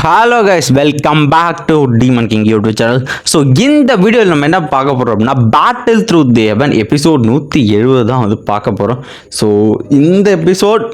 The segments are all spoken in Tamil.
Hello guys welcome back to demon king YouTube channel so இந்த வீடியோவில் நம்ம என்ன பார்க்க போகிறோம் அப்படின்னா பேட்டில் த்ரூ தேவன் எபிசோட் நூற்றி எழுபது தான் வந்து பார்க்க போகிறோம் ஸோ இந்த எபிசோட்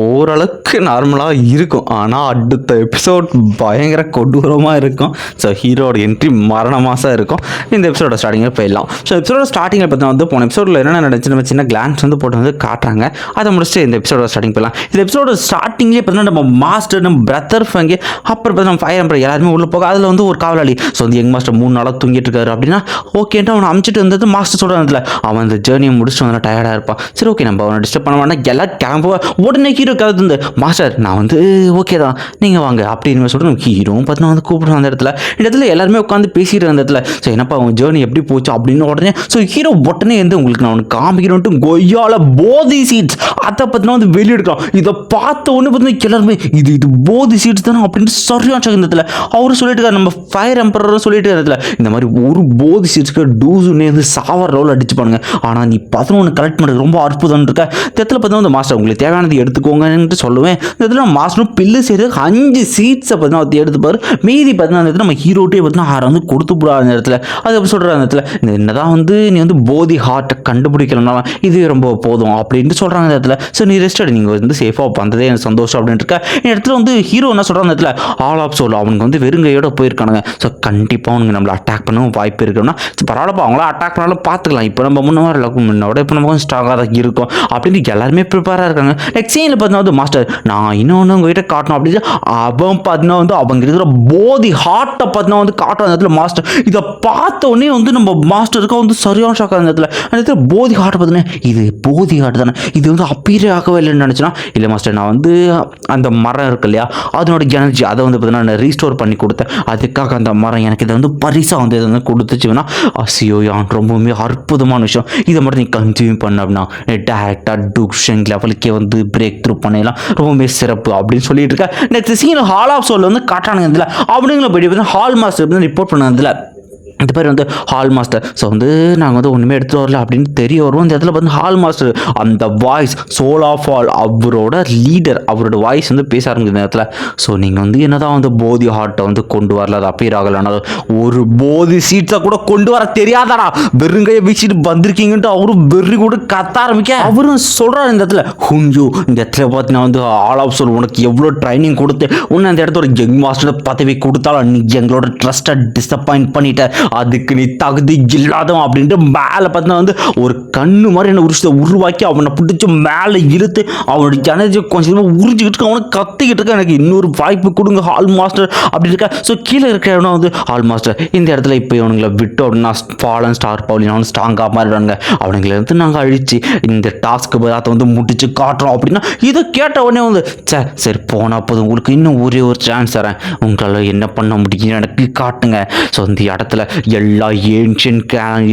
ஓரளவுக்கு நார்மலாக இருக்கும். ஆனால் அடுத்த எபிசோட் பயங்கர கொடூரமாக இருக்கும். ஸோ ஹீரோட என்ட்ரி மரணமாசாக இருக்கும். இந்த எபிசோட ஸ்டார்டிங்கில் போயிடலாம். ஸோ எபிசோட ஸ்டார்டிங்கில் பார்த்தா வந்து போன எபிசோடில் என்னென்ன நடந்துச்சு? நம்ம சின்ன கிளான்ஸ் வந்து போட்டு வந்து காட்டுறாங்க. அதை முடிச்சுட்டு இந்த எபிசோட ஸ்டார்டிங் போயிடலாம். இந்த எபிசோட ஸ்டார்டிங்லேயே பார்த்தீங்கன்னா நம்ம மாஸ்டர் நம்ம பிரதர் ஃபங்கே அப்புறம் பார்த்தா நம்ம ஃபயர் எம்பர் எல்லாருமே உள்ளே போக அதில் வந்து ஒரு காவலாளி. ஸோ வந்து யங் மாஸ்டர் மூணு நாளாக தூங்கிட்டு இருக்காரு அப்படின்னா ஓகேன்ட்டு அவனை அமைச்சிட்டு வந்தது மாஸ்டர் சொல்கிறதுல அவன் அந்த ஜேர்னியை முடிச்சுட்டு வந்து டயர்டாக இருப்பான். சரி ஓகே நம்ம அவனை டிஸ்டர்ப் பண்ண வேண்டாம் எல்லாம் கிளம்புவா. உடனே ஹீரோ கலந்து மாஸ்டர் நான் வந்து ஓகே தான். நீங்கள் வாங்க. அப்படின்னு சொல்லிட்டு ஹீரோவும் பார்த்தீங்கன்னா வந்து கூப்பிடுறோம் அந்த இடத்துல. இந்த இடத்துல எல்லாருமே உட்காந்து பேசிட்டு இருந்த இடத்துல ஸோ என்னப்பா அவன் ஜேர்னி எப்படி போச்சு? அப்படின்னு உடனே ஸோ ஹீரோ உடனே வந்து உங்களுக்கு நான் அவனுக்கு காமிக்கிறோன்ட்டு கொய்யால போதி சீட்ஸ் அதை பற்றினா வந்து வெளியெடுக்கலாம் இதை பார்த்த உடனே பார்த்தீங்கன்னா எல்லாருமே இது இது போதி சீட்ஸ் தானே? அப்படின்ட்டு சரியான இடத்துல. அவரும் சொல்லிட்டு நம்ம ஃபயர் எம்பரரும் சொல்லிட்டு இருந்ததுல இந்த மாதிரி ஒரு போதி சீட்ஸ்க்கு டூஸுன்னே வந்து சாவர ரோல் அடிச்சு பாருங்க. ஆனால் நீ பதினொன்று கலெக்ட் பண்ணுறது ரொம்ப அற்புதம் இருக்க. இந்த இடத்துல பார்த்தீங்கன்னா வந்து மாஸ்டர் உங்களுக்கு தேவையானது எடுத்துக்கோங்கன்ட்டு சொல்லுவேன். இந்த இடத்துல மாசனும் பில்லு செய்கிறது அஞ்சு சீட்ஸை பார்த்தீங்கன்னா வந்து எடுத்துப்பார். மீதி பார்த்தீங்கன்னா அந்த இடத்துல நம்ம ஹீரோட்டே பார்த்தீங்கன்னா ஆறு வந்து கொடுத்து போடாத அந்த இடத்துல. அது எப்படி சொல்கிற அந்த இடத்துல. இந்த என்னதான் வந்து நீ வந்து போதி ஹார்ட்டை கண்டுபிடிக்கலனாலும் இது ரொம்ப போதும் அப்படின்ட்டு சொல்கிறாங்க அந்த இடத்துல. ஸோ நீ ரெஸ்ட் எடு. நீங்கள் வந்து சேஃபாக வந்ததே எனக்கு சந்தோஷம் அப்படின்ட்டு இருக்க. இந்த இடத்துல வந்து ஹீரோ என்ன சொல்கிறாங்க அந்த இடத்துல? ஆல் ஆஃப் சோல் அவனுக்கு வந்து வெறுங்கையோட போயிருக்கானுங்க. ஸோ கண்டிப்பாக அவனுக்கு நம்மளை அட்டாக் பண்ணவும் வாய்ப்பு இருக்குன்னா பரவாயில்லப்பா. அவங்கள அட்டாக் பண்ணாலும் பார்த்துக்கலாம் இப்போ நம்ம முன்ன இல்லை. முன்னோட இப்போ நம்ம கொஞ்சம் ஸ்ட்ராங்காக தான் இருக்கும். அப்படின்னு எல்லாருமே ப்ரிப்பேராக இருக்காங்க. நெக்ஸ்ட் சீனில் பார்த்தீங்கன்னா வந்து மாஸ்டர் நான் இன்னொன்று உங்ககிட்ட காட்டணும். அப்படின்னு அவன் பார்த்தீங்கன்னா வந்து அவங்க இருக்கிற போதி ஹார்ட்டை பார்த்தீங்கன்னா வந்து காட்டுற அந்த இடத்துல மாஸ்டர் இதை பார்த்த உடனே வந்து நம்ம மாஸ்டருக்கு வந்து சரியான ஷாக் அந்த இடத்துல அந்த இடத்துல போதி ஹார்ட் பார்த்தீங்கன்னா இது போதி ஹார்ட் தானே இது வந்து அப்பீரே ஆகவே இல்லைன்னு நினச்சினா? இல்லை மாஸ்டர் நான் வந்து அந்த மரம் இருக்கு இல்லையா அதனோட எனர்ஜி அதை வந்து பார்த்தீங்கன்னா நான் ரீஸ்டோர் பண்ணி கொடுத்தேன். அதுக்காக அந்த மரம் எனக்கு இதை வந்து பரிசாக வந்து இதை வந்து கொடுத்துச்சுன்னா அசியோ யான் ரொம்பவுமே அற்புதமான விஷயம். இதை மட்டும் நீ கன்சியூம் பண்ண அப்படின்னா டேரெக்டாக டூக்ஷன் லெவலுக்கே வந்து பிரேக் த்ரூ பண்ணலாம் ரொம்பவே சிறப்பு அப்படின்னு சொல்லிட்டு இருக்கேன் next scene hall of soul வந்து காட்டானுங்க இதில் அப்படிங்கிற போய் ஹால் மாஸ்டர் வந்து ரிப்போர்ட் பண்ணதில்ல இந்த பேர் வந்து ஹால் மாஸ்டர் ஸோ வந்து நாங்கள் வந்து ஒன்றுமே எடுத்துகிட்டு வரல அப்படின்னு தெரிய வரும் இந்த இடத்துல வந்து ஹால் மாஸ்டர் அந்த வாய்ஸ் சோல் ஆஃப் ஆல் அவரோட லீடர் அவரோட வாய்ஸ் வந்து பேச ஆரம்பிக்குது இந்த இடத்துல. ஸோ நீங்கள் வந்து என்னதான் வந்து போதி ஹார்ட்டை வந்து கொண்டு வரல அது அப்பீர் ஆகலைன்னா ஒரு போதி சீட்ஸை கூட கொண்டு வர தெரியாதாடா. வெறுங்கையை வீசிட்டு வந்திருக்கீங்கன்ட்டு அவரும் வெறி கூட கத்த ஆரம்பிக்க. அவரும் சொல்கிறார் இந்த இடத்துல ஹுஞ்சு இந்த இடத்துல பார்த்தீங்கன்னா வந்து ஆல் ஆஃப் சொல் உனக்கு எவ்வளோ ட்ரைனிங் கொடுத்து உன்னை அந்த இடத்துல ஒரு யங் மாஸ்டர் பதவி கொடுத்தாலும் நீ எங்களோட ட்ரஸ்ட்டை டிசப்பாயிண்ட் பண்ணிட்ட. அதுக்கு நீ தகுதி இல்லாதவன் அப்படின்ட்டு மேலே பார்த்தீங்கன்னா வந்து ஒரு கண்ணு மாதிரி என்ன உருசத்தை உருவாக்கி அவனை பிடிச்சி மேலே இழுத்து அவனுடைய எனர்ஜி கொஞ்சமாக உறிஞ்சிக்கிட்டு இருக்க அவனை கத்திக்கிட்டு இருக்க எனக்கு இன்னொரு வாய்ப்பு கொடுங்க ஹால் மாஸ்டர் அப்படி இருக்கா ஸோ கீழே இருக்கிறவனா வந்து ஹால் மாஸ்டர் இந்த இடத்துல இப்போ இவனுங்களை விட்டு அப்படின்னா ஃபாலன் ஸ்டார் பவுலின் அவனு ஸ்ட்ராங்காக மாறிடுவாங்க அவனுங்களை வந்து நாங்கள் அழிச்சு இந்த டாஸ்க்கு பதாத்தை வந்து முடிச்சு காட்டுறோம். அப்படின்னா இதை கேட்ட உடனே வந்து சார் சரி போனால் போதும். உங்களுக்கு இன்னும் ஒரே ஒரு சான்ஸ் தரேன். உங்களால் என்ன பண்ண முடியும் எனக்கு காட்டுங்க. ஸோ இந்த இடத்துல எல்லா ஏன்ஷியன்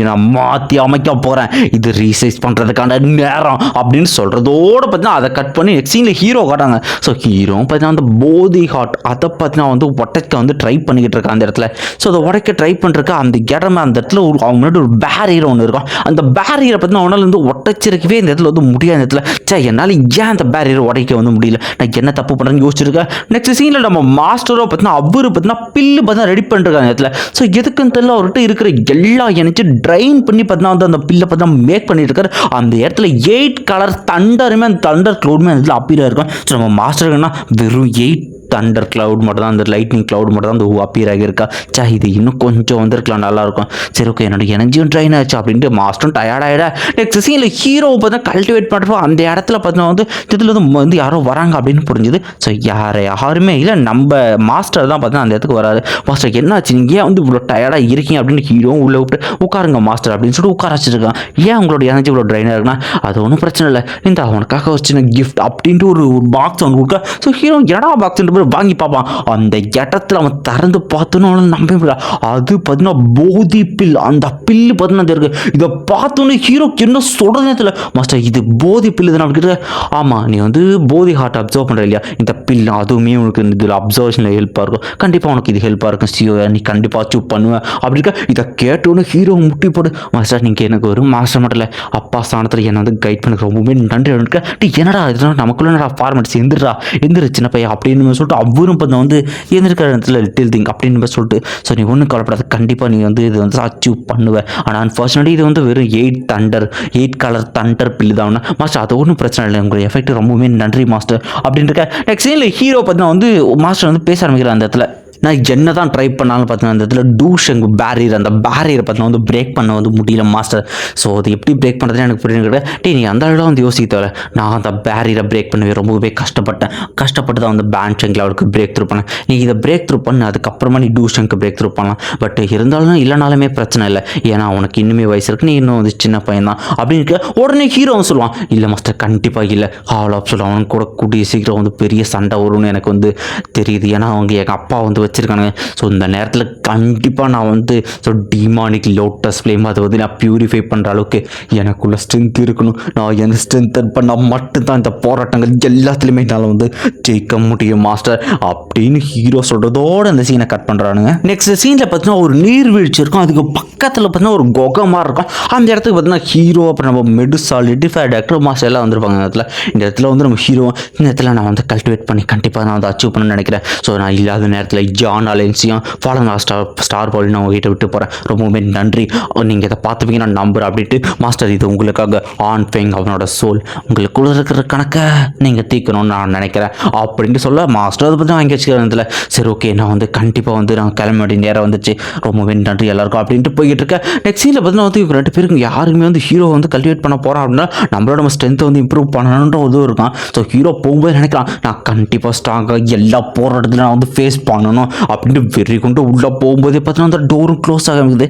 நான் மாற்றி அமைக்க போகிறேன் இது ரீசைஸ் பண்ணுறதுக்கான நேரம் அப்படின்னு சொல்கிறதோட பார்த்தீங்கன்னா அதை கட் பண்ணி நெக்ஸ்ட் சீனில் ஹீரோ காட்டாங்க ஸோ ஹீரோ பார்த்தீங்கன்னா அந்த போதி ஹாட் அதை பார்த்தீங்கன்னா வந்து உடைக்க வந்து ட்ரை பண்ணிக்கிட்டு இருக்கா அந்த இடத்துல. ஸோ அதை உடைக்க ட்ரை பண்ணுறக்கு அந்த இடமே அந்த இடத்துல ஒரு அவங்க முன்னாடி ஒரு பேரியர் ஒன்று இருக்கும். அந்த பேரியரை பார்த்தீங்கன்னா அவனால் வந்து உடைச்சிருக்கவே இந்த இடத்துல வந்து முடியாத இடத்துல. சே என்னால் ஏன் அந்த பேரியர் உடைக்க வந்து முடியல? நான் என்ன தப்பு பண்ணுறேன்னு யோசிச்சிருக்கேன் நெக்ஸ்ட் சீனில் நம்ம மாஸ்டரோ பார்த்தீங்கன்னா அவரு பார்த்தீங்கன்னா பில்லு பார்த்தீங்கன்னா ரெடி பண்ணிருக்காங்க இடத்துல. ஸோ எதுக்குன்னு தெரியல அவர்கிட்ட இருக்கிற எல்லா எனர்ஜி ட்ரைன் பண்ணி பார்த்தீங்கன்னா வந்து அந்த பில்லை பார்த்தீங்கன்னா மேக் பண்ணிட்டு இருக்காரு. அந்த இடத்துல எயிட் கலர் தண்டருமே அந்த தண்டர் க்ளவுடுமே அந்த இடத்துல அப்பீராக இருக்கும். ஸோ நம்ம மாஸ்டருக்குன்னா வெறும் எயிட் தண்டர் கிளவுட் மட்டும் தான் அந்த லைட்னிங் கிளவுட் மட்டும் தான் அந்த அப்பியர் ஆகியிருக்கா? சே இது இன்னும் கொஞ்சம் வந்திருக்கலாம் நல்லா இருக்கும் சரி ஓகே என்னோட எனர்ஜியும் ட்ரைன் ஆச்சு அப்படின்ட்டு மாஸ்டரும் டயர்ட் ஆகிடா நெக்ஸ்ட் சீனில் ஹீரோ பார்த்தா கல்டிவேட் பண்ணுறப்போ அந்த இடத்துல பார்த்தீங்கன்னா வந்து இதில் வந்து யாரோ வராங்க அப்படின்னு புரிஞ்சுது. ஸோ யார் யாருமே இல்லை. நம்ம மாஸ்டர் தான் பார்த்தா அந்த இடத்துக்கு வராது மாஸ்டர் என்னாச்சு? நீங்கள் ஏன் வந்து இவ்வளோ டயர்டாக இருக்கீங்க அப்படின்னு ஹீரோவும் உள்ளே விட்டு உட்காருங்க மாஸ்டர் அப்படின்னு சொல்லிட்டு உட்கார வச்சிருக்கான் ஏன் உங்களோட எனர்ஜி இவ்வளோ ட்ரைனாக இருக்குன்னா அது ஒன்றும் பிரச்சனை இல்லை. இந்த அவனுக்காக ஒரு சின்ன கிஃப்ட் அப்படின்ட்டு ஒரு பாக்ஸ் ஒன்று கொடுக்க. ஸோ ஹீரோ எடா பாக்ஸ்ன்ற போய் வாங்கி பார்ப்பான் அந்த இடத்துல அவன் திறந்து பார்த்தோன்னு நம்ப முடியல. அது பார்த்தீங்கன்னா போதி பில். அந்த பில்லு பார்த்தீங்கன்னா அது இருக்கு. இதை பார்த்தோன்னே ஹீரோக்கு என்ன சொல்கிறதே தெரியல. மாஸ்டர் இது போதி பில்லு தானே அப்படி ஆமாம் நீ வந்து போதி ஹார்ட் அப்சர்வ் பண்ணுற இல்லையா? இந்த பில் அதுவுமே உனக்கு இதில் அப்சர்வேஷனில் ஹெல்ப்பாக இருக்கும். கண்டிப்பாக உனக்கு இது ஹெல்ப்பாக இருக்கும் சியோ நீ கண்டிப்பாக அச்சீவ் பண்ணுவேன் அப்படி இருக்க இதை கேட்டோன்னு ஹீரோ முட்டி போடு. மாஸ்டர் நீங்கள் எனக்கு ஒரு மாஸ்டர் மட்டும் இல்லை அப்பா ஸ்தானத்தில் என்னை வந்து கைட் பண்ண ரொம்பவுமே நன்றி. இருக்க டீ என்னடா இதெல்லாம் நமக்குள்ள என்னடா ஃபார்மெட்ஸ் எந்திரா எந்திரு சின்ன பையன் அப்படின்னு சொல்லிட்டு அவரும் இப்போ வந்து எந்திருக்கிற இடத்துல லிட்டில் திங் அப்படின்னு சொல்லிட்டு ஸோ நீ ஒன்றும் கவலைப்படாத. கண்டிப்பாக நீ வந்து இது வந்து அச்சீவ் பண்ணுவேன் ஆனால் அன்ஃபார்ச்சுனேட்லி இது வந்து வெறும் eight thunder eight colour thunder pill தான். மாஸ்டர் அது ஒன்றும் பிரச்சனை இல்லை. உங்களுக்கு எஃபெக்ட் ரொம்பவே நன்றி மாஸ்டர் அப்படின்னு இருக்க. நெக்ஸ்ட் சீனில் ஹீரோ பார்த்தீங்கன்னா வந்து மாஸ்டர் வந்து பேச ஆரம்பிக்கிறார் அந்த இடத்துல. நான் என்ன தான் ட்ரை பண்ணாலும் பார்த்தீங்கன்னா அந்த இடத்துல டூஷங் பேரியர் அந்த பேரியரை பார்த்தீங்கன்னா வந்து பிரேக் பண்ண வந்து முடியல மாஸ்டர் ஸோ அது எப்படி பிரேக் பண்ணுறதுன்னு எனக்கு புரியுது கிடையாது டே நீ அந்த அளவு வந்து யோசிக்க தேவை நான் அந்த பேரியரை பிரேக் பண்ணவே ரொம்பவே கஷ்டப்பட்டேன். கஷ்டப்பட்டு தான் வந்து பேண்ட் ஷங்கில் அவளுக்கு பிரேக் த்ரூ பண்ணேன். நீ இதை பிரேக் த்ரூ பண்ணு அதுக்கப்புறமா நீ டூஷங்க்கு பிரேக் த்ரூ பண்ணலாம். பட் இருந்தாலும் இல்லைனாலுமே பிரச்சனை இல்லை. ஏன்னா உனக்கு இன்னுமே வயசு இருக்கு நீ இன்னும் வந்து சின்ன பையன் தான் அப்படின்னு உடனே ஹீரோ சொல்லுவான். இல்லை மாஸ்டர் கண்டிப்பாக இல்லை. ஹால் ஆஃப் சொல்லுவான். அவனுக்கு கூட கூடிய சீக்கிரம் வந்து பெரிய சண்டை வரும்னு எனக்கு வந்து தெரியுது. ஏன்னா அவங்க எங்கள் அப்பா வந்து வச்சுருக்கானுங்க. ஸோ இந்த நேரத்தில் கண்டிப்பாக நான் வந்து ஸோ டிமானிக் லோட்டஸ் ஃப்ளேம் அதை வந்து நான் ப்யூரிஃபை பண்ணுற அளவுக்கு எனக்குள்ள ஸ்ட்ரென்த் இருக்கணும். நான் என் ஸ்ட்ரென்த் பண்ணால் மட்டும்தான் இந்த போராட்டங்கள் எல்லாத்துலேயுமே என்னால் வந்து ஜெயிக்க முடியும் மாஸ்டர் அப்படின்னு ஹீரோ சொல்கிறதோட அந்த சீனை கட் பண்ணுறானுங்க நெக்ஸ்ட் சீனில் பார்த்தீங்கன்னா ஒரு நீர்வீழ்ச்சி இருக்கும். அதுக்கு பக்கத்தில் பார்த்தீங்கன்னா ஒரு குகை மாதிரி இருக்கும். அந்த இடத்துக்கு பார்த்தீங்கன்னா ஹீரோ அப்புறம் நம்ம மெடுசா லிட்டிஃபை டாக்டர் மாஸ்டர் எல்லாம் வந்திருப்பாங்க இந்த இடத்துல. இந்த இடத்துல வந்து நம்ம ஹீரோ இந்த இடத்துல நான் வந்து கல்டிவேட் பண்ணி கண்டிப்பாக நான் வந்து அச்சீவ் பண்ணணும்னு நினைக்கிறேன். ஸோ நான் இல்லாத நேரத்தில் ஜான் அலென்சியும் ஃபாலன் ஸ்டார் ஸ்டார் பால் நான் உங்ககிட்ட விட்டு போகிறேன் ரொம்பவுமே நன்றி. நீங்கள் இதை பார்த்துப்பீங்க நான் நம்புகிறேன் அப்படின்ட்டு. மாஸ்டர் இது உங்களுக்காக. ஆன் ஃபெங் அவனோட சோல். உங்களுக்குள்ள இருக்கிற கணக்கை நீங்கள் தீர்க்கணும்னு நான் நினைக்கிறேன். அப்படின்ட்டு சொல்ல மாஸ்டர் அதை பற்றி வாங்கி வச்சுக்கிறதுல சரி ஓகே நான் வந்து கண்டிப்பாக வந்து நான் கிளம்ப வேண்டிய நேரம் வந்துச்சு ரொம்பவே நன்றி எல்லாருக்கும் அப்படின்ட்டு போய்கிட்டு இருக்கேன். நெக்ஸ்ட் சீனில் பார்த்தீங்கன்னா வந்து இவங்க ரெண்டு பேருக்கு யாருமே வந்து ஹீரோ வந்து கல்டிவேட் பண்ண போகிறான் அப்படின்னா நம்மளோட நம்ம ஸ்ட்ரென்த்தை வந்து இம்ப்ரூவ் பண்ணணுன்ற ஒரு இருக்கான். ஸோ ஹீரோ போகும்போது நினைக்கிறான் நான் கண்டிப்பாக ஸ்ட்ராங்காக எல்லா போகிற இடத்துல நான் வந்து ஃபேஸ் பண்ணணும். அப்படின்ட்டு வெறி கொண்டு உள்ளே போகும்போதே பார்த்தீங்கன்னா அந்த டோரும் க்ளோஸ் ஆகிருக்குது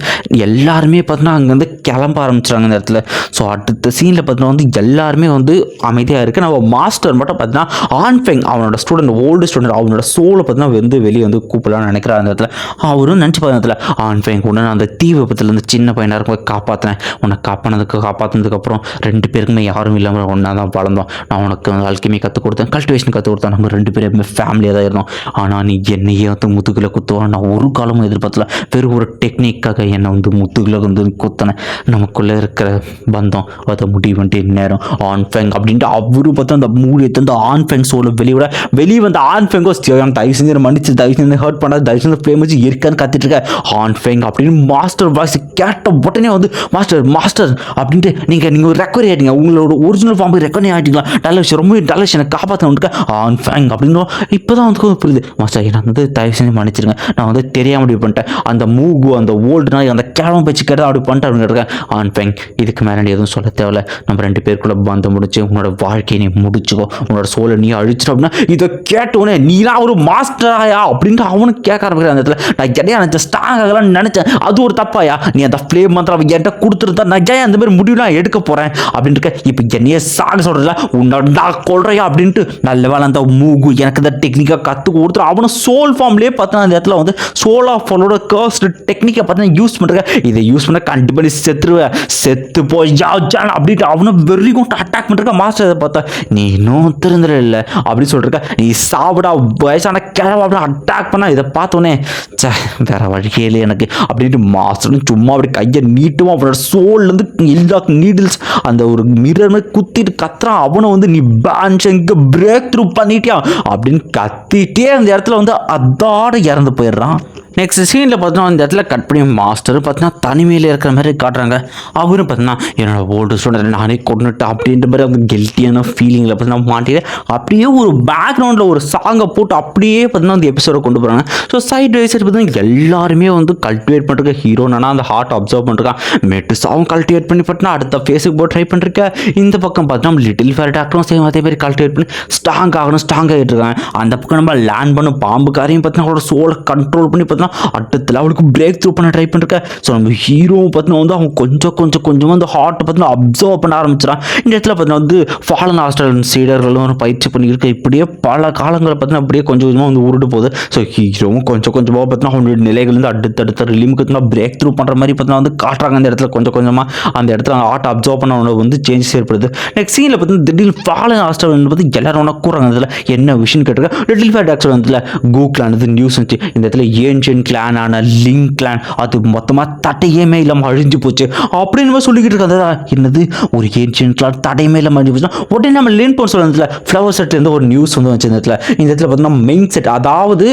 எல்லாருமே பார்த்தீங்கன்னா அங்கேருந்து கிளம்ப ஆரம்பிச்சிட்டாங்க இந்த இடத்துல. ஸோ அடுத்த சீனில் பார்த்தீங்கன்னா வந்து எல்லாருமே வந்து அமைதியாக இருக்குது நம்ம மாஸ்டர் மட்டும் பார்த்தீங்கன்னா ஆன்ஃபெங் அவனோட ஸ்டூடெண்ட் ஓல்டு ஸ்டூடெண்ட் அவனோட சோலை பார்த்தீங்கன்னா வந்து வெளியே வந்து கூப்பிடலாம்னு நினைக்கிறார் அந்த இடத்துல. அவரும் நினச்சி பார்த்த இடத்துல ஆன்ஃபெங் கூட நான் அந்த தீ விபத்துலேருந்து சின்ன பையனாக இருக்கும் காப்பாற்றினேன் உன்னை காப்பானதுக்கு காப்பாற்றினதுக்கப்புறம் ரெண்டு பேருக்குமே யாரும் இல்லாமல் ஒன்றா தான் வளர்ந்தோம். நான் உனக்கு வந்து அல்கெமி கற்றுக் கொடுத்தேன். கல்டிவேஷன் கற்றுக் கொடுத்தேன். நம்ம ரெண்டு பேருமே ஃபேமிலியாக தான் இருந்தோம். ஆனால் நீ என்னையே வந்து முதுகில் குத்துவான். நான் ஒரு காலமும் எதிர்பார்த்தல வெறும் ஒரு டெக்னிக்காக என்னை வந்து முதுகில் வந்து குத்தினேன். நமக்குள்ளே இருக்கிற பந்தம் அதை முடிவு பண்ணிட்டு நேரம். ஆன்ஃபெங் அப்படின்ட்டு அவரு பார்த்தா அந்த மூடியை தந்து ஆன் ஃபேங் சோலை வெளியே வெளியே வந்து ஆன் ஃபெங்கோ தயவு செஞ்சு மன்னிச்சு தயவு செஞ்சு ஹர்ட் பண்ணாது தயவு செஞ்சு ஃப்ளேம் வச்சு இருக்கான்னு கத்திட்டு இருக்க. ஆன் ஃபெங் அப்படின்னு மாஸ்டர் வாய்ஸ் கேட்ட உடனே வந்து மாஸ்டர் மாஸ்டர் அப்படின்ட்டு நீங்கள் நீங்கள் ஒரு ரெக்கவரி ஆகிட்டீங்க உங்களோட ஒரிஜினல் ஃபார்ம் ரெக்கவரி ஆகிட்டீங்களா நல்ல விஷயம் ரொம்ப நல்ல விஷயம் எனக்கு காப்பாற்றணுக்கு ஆன் ஃபேங் அப்படின்னு இப்போ தான் வந்து புரியுது. மாஸ்டர் நான் வந்து தயவு செஞ்சு மன்னிச்சிருங்க. நான் வந்து தெரியாமல் முடிவு பண்ணிட்டேன். அந்த மூகு அந்த ஓல்டு நாய் அந்த கிழமை பேச்சு கேட்டு அப்படி பண்ணிட்டேன் அப்படின்னு இருக்கேன் ஆன் பெங் இதுக்கு மேலே நீ எதுவும் சொல்ல தேவையில்ல. நம்ம ரெண்டு பேருக்குள்ள பந்தம் முடிச்சு உன்னோட வாழ்க்கையை நீ முடிச்சுக்கோ. உன்னோட சோலை நீ அழிச்சிடும் அப்படின்னா இதை கேட்டோடனே நீலாம் ஒரு மாஸ்டராயா அப்படின்ட்டு அவனுக்கு கேட்க ஆரம்பிக்கிற அந்த இடத்துல. நான் கிடையாது நினச்சேன்? ஸ்ட்ராங் ஆகலாம்னு நினச்சேன். அது ஒரு தப்பாயா? நீ அந்த ஃப்ளேம் மந்திரம் அவன் என்கிட்ட கொடுத்துருந்தா நான் ஏன் அந்த மாதிரி முடிவுலாம் எடுக்க போகிறேன் அப்படின்ட்டு இருக்க இப்போ என்னையே சாக சொல்கிறல உன்னோட நான் கொள்றையா அப்படின்ட்டு நல்ல வேலை அந்த மூகு எனக்கு இந்த டெக்னிக்காக கற்றுக் கொடுத்துரு. அவனும் சோல் ஃபார்ம்லேயே பார்த்தா அந்த இடத்துல வந்து சோலா ஃபோனோட ஃபாலோட டெக்னிக்கை பார்த்தா யூஸ் பண்ணுறேன் இதை யூஸ் பண்ண கண்டிப்பாக நீ செத்துருவேன் செத்து போய் ஜா ஜான் அப்படின்ட்டு அவனும் வெறி கொண்டு அட்டாக் பண்ணுறக்க மாஸ்டர் இதை பார்த்தா நீ இன்னும் திருந்துற இல்லை. அப்படின்னு சொல்லிருக்க. நீ சாப்பிடா வயசான கிழவா அப்படின்னு அட்டாக் பண்ணா இதை பார்த்தோன்னே சே வேற வழியே இல்லை எனக்கு. அப்படின்ட்டு மாஸ்டர்னு சும்மா அப்படி கையை நீட்டுமா அவனோட சோல்லேருந்து எல்லா நீடில்ஸ் அந்த ஒரு மிரர் குத்திட்டு கத்துறான். அவனை வந்து நீ பேன்ஸ் எங்க பிரேக் த்ரூ பண்ணிட்டியா? அப்படின்னு கத்திட்டே அந்த இடத்துல வந்து அதான் அதோட இறந்து போயிடுறான். நெக்ஸ்ட் சீனில் பார்த்தோன்னா இந்த இடத்துல கட் பண்ணி மாஸ்டரும் பார்த்தீங்கன்னா தனிமையில் இருக்கிற மாதிரி காட்டுறாங்க. அவரும் பார்த்தீங்கன்னா என்னோட ஓல்டு ஸ்டூடெண்ட் நானே கொண்டுட்டு அப்படின்ற மாதிரி அந்த கெல்ட்டியான ஃபீலிங்கில் பார்த்தீங்கன்னா மாட்டிட்டு அப்படியே ஒரு பேக்ரவுண்டில் ஒரு சாங்கை போட்டு அப்படியே பார்த்தீங்கன்னா அந்த எபிசோட கொண்டு போகிறாங்க ஸோ சைட் வைசர் பார்த்தீங்கன்னா எல்லாருமே வந்து கல்டிவேட் பண்ணிருக்க ஹீரோனா அந்த ஹார்ட் அப்சர்வ் பண்ணிருக்கான். மெட்டுஸாவும் கல்டிவேட் பண்ணி பார்த்தீங்கன்னா அடுத்த ஃபேஸுக்கு போய் ட்ரை பண்ணிருக்க. இந்த பக்கம் பார்த்தீங்கன்னா லிட்டில் ஃபேர் டாக்டரும் சேம் அதே மாதிரி கல்டிவேட் பண்ணி ஸ்ட்ராங் ஆகணும் ஸ்ட்ராங் ஆகிட்டு இருக்காங்க. அந்த பக்கம் நம்ம லேண்ட் பண்ணும் பாம்புக்காரையும் பார்த்தீங்கன்னா அவரோட சோலை கண்ட்ரோல் பண்ணி பார்த்தீங்கன்னா அடுத்த லெவலுக்கு பிரேக் த்ரூ பண்ண ட்ரை பண்ணிருக்க. ஸோ நம்ம ஹீரோ பார்த்தீங்கன்னா வந்து அவன் கொஞ்சம் கொஞ்சம் கொஞ்சமாக அந்த ஹார்ட்டை பார்த்தீங்கன்னா அப்சர்வ் பண்ண ஆரம்பிச்சிடான் இந்த இடத்துல பார்த்தீங்கன்னா வந்து ஃபாலன் ஆஸ்ட்ரல் சீடர்களும் பயிற்சி பண்ணியிருக்க. இப்படியே பல காலங்களை பார்த்தீங்கன்னா அப்படியே கொஞ்சம் கொஞ்சமாக வந்து உருட்டு போகுது. ஸோ ஹீரோவும் கொஞ்சம் கொஞ்சமாக பார்த்தீங்கன்னா அவனுடைய நிலைகள் வந்து அடுத்தடுத்த ரிலீமுக்கு பார்த்தீங்கன்னா பிரேக் த்ரூ பண்ணுற மாதிரி பார்த்தீங்கன்னா வந்து காட்டுறாங்க. அந்த இடத்துல கொஞ்சம் கொஞ்சமாக அந்த இடத்துல ஆர்ட் அப்சர்வ் பண்ண வந்து சேஞ்சஸ் ஏற்படுது. நெக்ஸ்ட் சீனில் பார்த்தீங்கன்னா திடீர்னு ஃபாலன் ஆஸ்ட்ரல் வந்து எல்லாரும் உனக்கு கூறாங்க. இதில் என்ன விஷயம் கேட்டிருக்கா? லிட்டில் ஃபேட் ஆக்சுவல் வந்து கூகுளானது நியூஸ் வந்துச்சு. இந்த இடத்துல ஏன்ஷியன் ஏன்ஷியன் கிளானான லிங்க் கிளான் அது மொத்தமாக தட்டையுமே இல்லாமல் அழிஞ்சு போச்சு. அப்படின்னு நம்ம சொல்லிக்கிட்டு இருக்கிறதா என்னது? ஒரு ஏன்ஷியன் கிளான் தடையுமே இல்லாமல் அழிஞ்சு போச்சுன்னா உடனே நம்ம லேன் போன சொல்ல இடத்துல ஃப்ளவர் செட்லேருந்து ஒரு நியூஸ் வந்து வச்சு இந்த இடத்துல இந்த இடத்துல பார்த்தீங்கன்னா மெயின் செட் அதாவது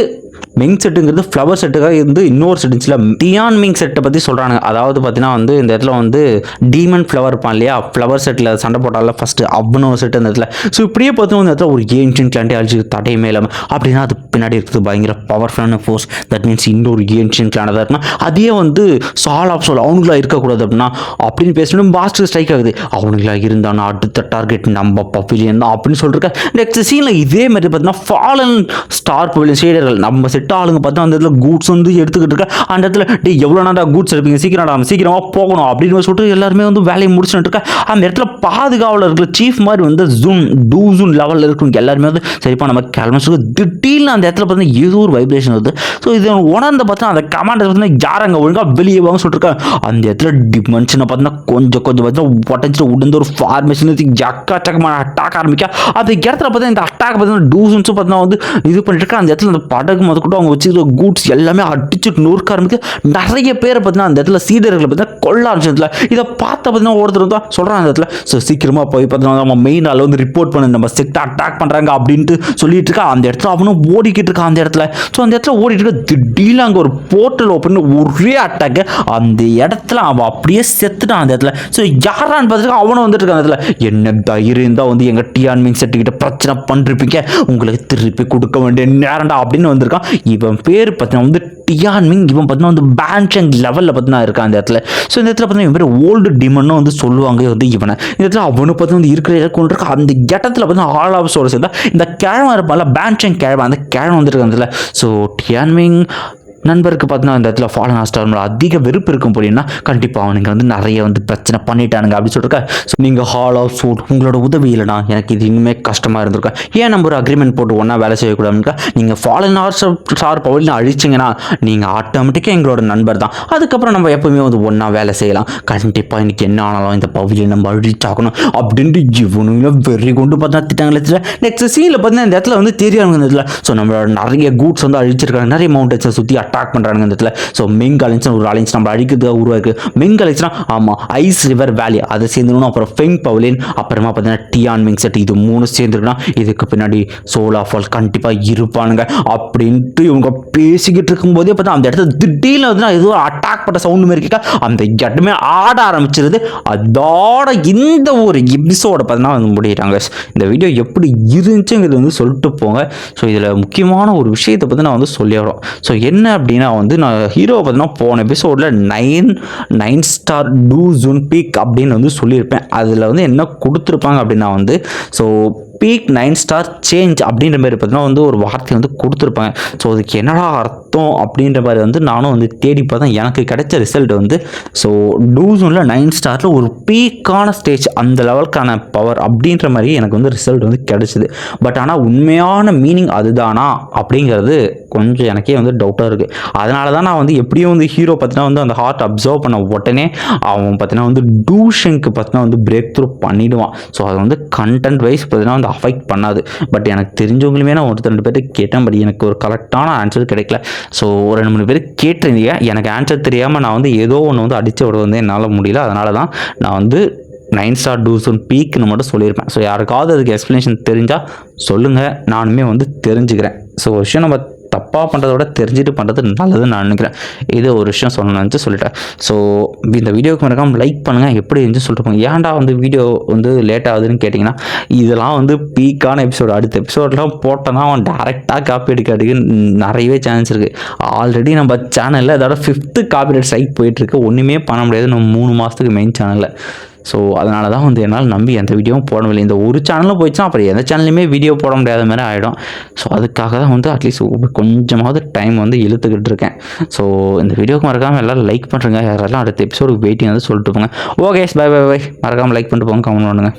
மிங் செட்டுங்கிறது ஃப்ளவர் செட்டுக்காக இருந்து இன்னொரு செட் இருந்துச்சுல மிங் செட்டை பற்றி சொல்கிறாங்க அதாவது பார்த்தீங்கன்னா வந்து இந்த இடத்துல வந்து டீமன் ஃப்ளவர் இருப்பான் இல்லையா? ஃப்ளவர் செட்டில் சண்டை போட்டால ஃபஸ்ட்டு அவனு ஒரு செட் அந்த இடத்துல ஸோ இப்படியே பார்த்தீங்கன்னா இந்த இடத்துல ஒரு ஏன்ஷியன் கிளாண்டே அழிச்சு தடையுமே இல்லாமல் அப்படின்னா அது பின்னாடி இருக்குது பயங்கர பவர்ஃபுல்லான ஃபோர்ஸ் தட் மீன்ஸ் இன்னொரு ஏன்ஷியன் கிளாண்டாக தான் இருக்குன்னா அதே வந்து சால் ஆஃப் சோல் அவனுங்களா இருக்கக்கூடாது அப்படின்னா அப்படின்னு பேசணும் பாஸ்ட் ஸ்ட்ரைக் ஆகுது. அவனுங்களா இருந்தானா அடுத்த டார்கெட் நம்ம பவிலியன் தான் அப்படின்னு சொல்லிருக்க. நெக்ஸ்ட் சீனில் இதே மாதிரி பார்த்தீங்கன்னா ஃபாலன் ஸ்டார் பவிலியன் சீடர்கள் நம்ம செட் ஆளுங்க பார்த்தா அந்த இடத்துல கூட்ஸ் வந்து எடுத்துக்கிட்டு இருக்க. அந்த இடத்துல டே எவ்வளோ நாடா கூட்ஸ் எடுப்பீங்க? சீக்கிரம்டா சீக்கிரமாக போகணும். அப்படின்னு சொல்லிட்டு எல்லாருமே வந்து வேலையை முடிச்சுட்டு இருக்கா. அந்த இடத்துல பாதுகாவலர்கள் சீஃப் மாதிரி வந்து ஜூன் டூ ஜூன் லெவலில் இருக்கிறவங்க எல்லாருமே வந்து சரிப்பா நம்ம கிளம்ப திடீர்னு அந்த இடத்துல பார்த்தீங்கன்னா ஏதோ ஒரு வைப்ரேஷன் வருது. ஸோ இது உணர்ந்த பார்த்தா அந்த கமாண்டர் பார்த்தீங்கன்னா யார் அங்கே ஒழுங்காக வெளியே வாங்க சொல்லிருக்காங்க அந்த இடத்துல டிமென்ஷனை பார்த்தீங்கன்னா கொஞ்சம் கொஞ்சம் பார்த்தீங்கன்னா உடஞ்சிட்டு உடந்த ஒரு ஃபார்மேஷன் ஜக்கா சக்கமான அட்டாக் ஆரம்பிக்கா. அந்த இடத்துல பார்த்தீங்கன்னா இந்த அட்டாக் பார்த்தீங்கன்னா டூசன்ஸும் பார்த்தீங்கன்னா வந்து இது பண்ணிட்டு அந்த இடத்துல அந்த படகு முத கூட அவங்க வச்சுருக்க கூட்ஸ் எல்லாமே அடிச்சுட்டு நூறுக்க ஆரம்பிக்க நிறைய பேரை பார்த்தீங்கன்னா அந்த இடத்துல சீடர்களை பார்த்தீங்கன்னா கொள்ள ஆரம்பிச்சதுல இதை பார்த்த பார்த்தீங்கன்னா ஒருத்தர் தான் சொல்கிறான் அந்த இடத்துல. ஸோ சீக்கிரமாக போய் பார்த்தீங்கன்னா நம்ம மெயின் ஆள் வந்து ரிப்போர்ட் பண்ணு நம்ம செக்ட் அட்டாக் பண்ணுறாங்க அப்படின்ட்டு சொல்லிட்டு இருக்கா. அந்த இடத்துல அவனும் ஓடிக்கிட்டு இருக்கான் அந்த இடத்துல. ஸோ அந்த இடத்துல ஓடிட்டு இருக்க திடீர்னு அங்கே ஒரு போர்ட்டல் ஓப்பன் ஒரே அட்டாக்கு அந்த இடத்துல அவன் அப்படியே செத்துட்டான் அந்த இடத்துல. ஸோ யாரான்னு பார்த்துருக்கா அவனும் வந்துட்டு இருக்கான் அந்த இடத்துல. என்ன தைரியம் தான் வந்து எங்கள் டிஆன்மிங் செட்டுக்கிட்ட பிரச்சனை பண்ணிருப்பீங்க. உங்களுக்கு திருப்பி கொடுக்க வேண்டிய நேரம்டா அப்படின்னு வந்திருக்கான். இவன் பேர் பார்த்தீங்கன்னா வந்து டியான் மிங் இவன் பார்த்தீங்கன்னா வந்து பேன்சங் லெவலில் பார்த்தீங்கன்னா இருக்கான் அந்த இடத்துல. ஸோ இந்த இடத்துல பார்த்தீங்கன்னா இவன் பேர் ஓல்டு டிமன்னு வந்து சொல்லுவாங்க வந்து இவனை. இந்த இடத்துல அவனு பார்த்தீங்கன்னா வந்து இருக்கிற கொண்டு இருக்க அந்த இடத்துல பார்த்தீங்கன்னா ஆல் ஆஃப் சோட இந்த கிழமை இருப்பான்ல பேன்சங் கிழமை அந்த கிழமை வந்துருக்கு அந்த ஸோ டியான் மிங் நண்பருக்கு பார்த்தீங்கன்னா அந்த இடத்துல ஃபாலன் ஆஸ்டார் மேலே அதிக வெறுப்பு இருக்கும் போலீங்கன்னா கண்டிப்பாக அவனுங்க வந்து நிறைய வந்து பிரச்சனை பண்ணிட்டானுங்க அப்படின்னு சொல்லிருக்கா. ஸோ நீங்கள் ஹால் ஆஃப் சூட் உங்களோட உதவி இல்லைனா எனக்கு இது இன்னுமே கஷ்டமாக இருந்திருக்கேன் ஏன் நம்ம ஒரு அக்ரிமெண்ட் போட்டு ஒன்றா வேலை செய்யக்கூடாதுன்னுக்கா நீங்கள் ஃபாலன் ஹார்ஸ் ஸ்டார் பவலில் அழிச்சிங்கன்னா நீங்கள் ஆட்டோமேட்டிக்காக எங்களோட நண்பர் தான். அதுக்கப்புறம் நம்ம எப்பவுமே வந்து ஒன்றா வேலை செய்யலாம். கண்டிப்பாக இன்னைக்கு என்ன ஆனாலும் இந்த பவுலியை நம்ம அழிச்சாக்கணும் அப்படின்ட்டு இவனுங்க வெறி கொண்டு பார்த்தா திட்டாங்களே நெக்ஸ்ட் சீனில் பார்த்தீங்கன்னா இந்த இடத்துல வந்து தெரியாதுங்க இந்த இடத்துல. ஸோ நம்மளோட நிறைய கூட்ஸ் வந்து அழிச்சிருக்காங்க. நிறைய மவுண்டன்ஸை சுற்றி அட்டாக் பண்ணுறாங்க இந்த இடத்துல. ஸோ மெங் அலைன்ஸ் ஒரு அலைன்ஸ் நம்ம அழிக்கிறதுக்காக உருவாக்கு மெங் அலைன்ஸ்னா ஆமாம் ஐஸ் ரிவர் வேலி அதை சேர்ந்துக்கணும் அப்புறம் ஃபெங் பவுலின் அப்புறமா பார்த்தீங்கன்னா டியான் மிங் செட் இது மூணு சேர்ந்துருக்குன்னா இதுக்கு பின்னாடி சோலா ஃபால் கண்டிப்பாக இருப்பானுங்க அப்படின்ட்டு இவங்க பேசிக்கிட்டு இருக்கும்போதே பார்த்தா அந்த இடத்துல திடீர்னு வந்து ஏதோ அட்டாக் பண்ண சவுண்டு மாதிரி இருக்கா அந்த இடமே ஆட ஆரம்பிச்சிருது. அதோட இந்த ஒரு எபிசோட பார்த்தீங்கன்னா வந்து முடியிட்டாங்க இந்த வீடியோ எப்படி இருந்துச்சுங்கிறது வந்து சொல்லிட்டு போங்க. ஸோ இதில் முக்கியமான ஒரு விஷயத்தை பற்றி நான் வந்து சொல்லி வரோம் ஸோ என்ன அப்படின்னா வந்து நான் ஹீரோவை பார்த்தீங்கன்னா போன எபிசோடில் nine nine star two June peak அப்படின்னு வந்து சொல்லியிருப்பேன். அதில் வந்து என்ன கொடுத்துருப்பாங்க அப்படின்னா வந்து so peak nine star change அப்படின்ற மாதிரி பார்த்தீங்கன்னா வந்து ஒரு வார்த்தை வந்து கொடுத்துருப்பாங்க. ஸோ அதுக்கு என்னடா அர்த்தம் அப்படின்ற மாதிரி வந்து நானும் வந்து தேடி பார்த்தேன். எனக்கு கிடைச்ச ரிசல்ட் வந்து ஸோ டூசூனில் நைன் ஸ்டாரில் ஒரு பீக்கான ஸ்டேஜ் அந்த லெவலுக்கான பவர் அப்படின்ற மாதிரி எனக்கு வந்து ரிசல்ட் வந்து கிடைச்சிது. பட் ஆனால் உண்மையான மீனிங் அதுதானா அப்படிங்கிறது கொஞ்சம் எனக்கே வந்து டவுட்டாக இருக்குது அதனால தான் நான் வந்து எப்படியும் வந்து ஹீரோ பார்த்தீங்கன்னா வந்து அந்த ஹார்ட் அப்சர்வ் பண்ண உடனே அவன் பார்த்தீங்கன்னா வந்து டூஷனுக்கு பார்த்தீங்கன்னா வந்து பிரேக் த்ரூ பண்ணிவிடுவான் ஸோ அது வந்து கண்டென்ட் வைஸ் பார்த்தீங்கன்னா வந்து அஃபெக்ட் பண்ணாது. பட் எனக்கு தெரிஞ்சவங்களுமே நான் ஒருத்தர் ரெண்டு பேர்ட்டு கேட்டேன். பட் எனக்கு ஒரு கரெக்டான ஆன்சர் கிடைக்கல. ஸோ ஒரு ரெண்டு மூணு பேர் கேட்டிருந்தீங்க. எனக்கு ஆன்சர் தெரியாமல் நான் வந்து ஏதோ ஒன்று வந்து அடித்து விட வந்து என்னால் முடியல. அதனால தான் நான் வந்து நைன் ஸ்டார் டூசன் பீக்னு மட்டும் சொல்லியிருப்பேன். ஸோ யாருக்காவது அதுக்கு எக்ஸ்ப்ளனேஷன் தெரிஞ்சால் சொல்லுங்கள் நானுமே வந்து தெரிஞ்சுக்கிறேன். ஸோ விஷயம் நம்ம தப்பாக பண்ணுறத விட தெரிஞ்சுட்டு பண்ணுறது நல்லதுன்னு நான் நினைக்கிறேன். இது ஒரு விஷயம் சொல்லணும்னு சொல்லிட்டேன். ஸோ இந்த வீடியோக்கு மறக்காமல் லைக் பண்ணுங்கள் எப்படி இருந்து சொல்லிட்டு ஏன்டா வந்து வீடியோ வந்து லேட் ஆகுதுன்னு கேட்டிங்கன்னா இதெல்லாம் வந்து பீக்கான எபிசோடு அடுத்த எபிசோட்லாம் போட்டோன்னா அவன் டேரெக்டாக காப்பி அடிக்கிறதுக்கு நிறையவே சான்ஸ் இருக்குது ஆல்ரெடி நம்ம சேனலில் அதோட ஃபிஃப்த்து காப்பி ரைட் ஸ்ட்ரைக் போயிட்டுருக்கு ஒன்றுமே பண்ண முடியாது. நம்ம மூணு மாதத்துக்கு மெயின் சேனலில் ஸோ அதனால தான் வந்து என்னால் நம்பி எந்த வீடியோவும் போடவில்லை. இந்த ஒரு சேனலும் போயிடுச்சுன்னா அப்புறம் எந்த சேனல்லையுமே வீடியோ போட முடியாத மாதிரி ஆகிடும் ஸோ அதுக்காக தான் வந்து அட்லீஸ்ட் கொஞ்சமாவது டைம் வந்து இழுத்துக்கிட்டு இருக்கேன். ஸோ இந்த வீடியோக்கு மறக்காமல் எல்லோரும் லைக் பண்ணுறேங்க யாரெல்லாம் அடுத்த எபிசோடுக்கு வெயிட்டிங் வந்து சொல்லிட்டு போங்க. ஓகே பை பை பை மறக்காமல் லைக் பண்ணிட்டு போங்க கமெண்ட் பண்ணுங்கள்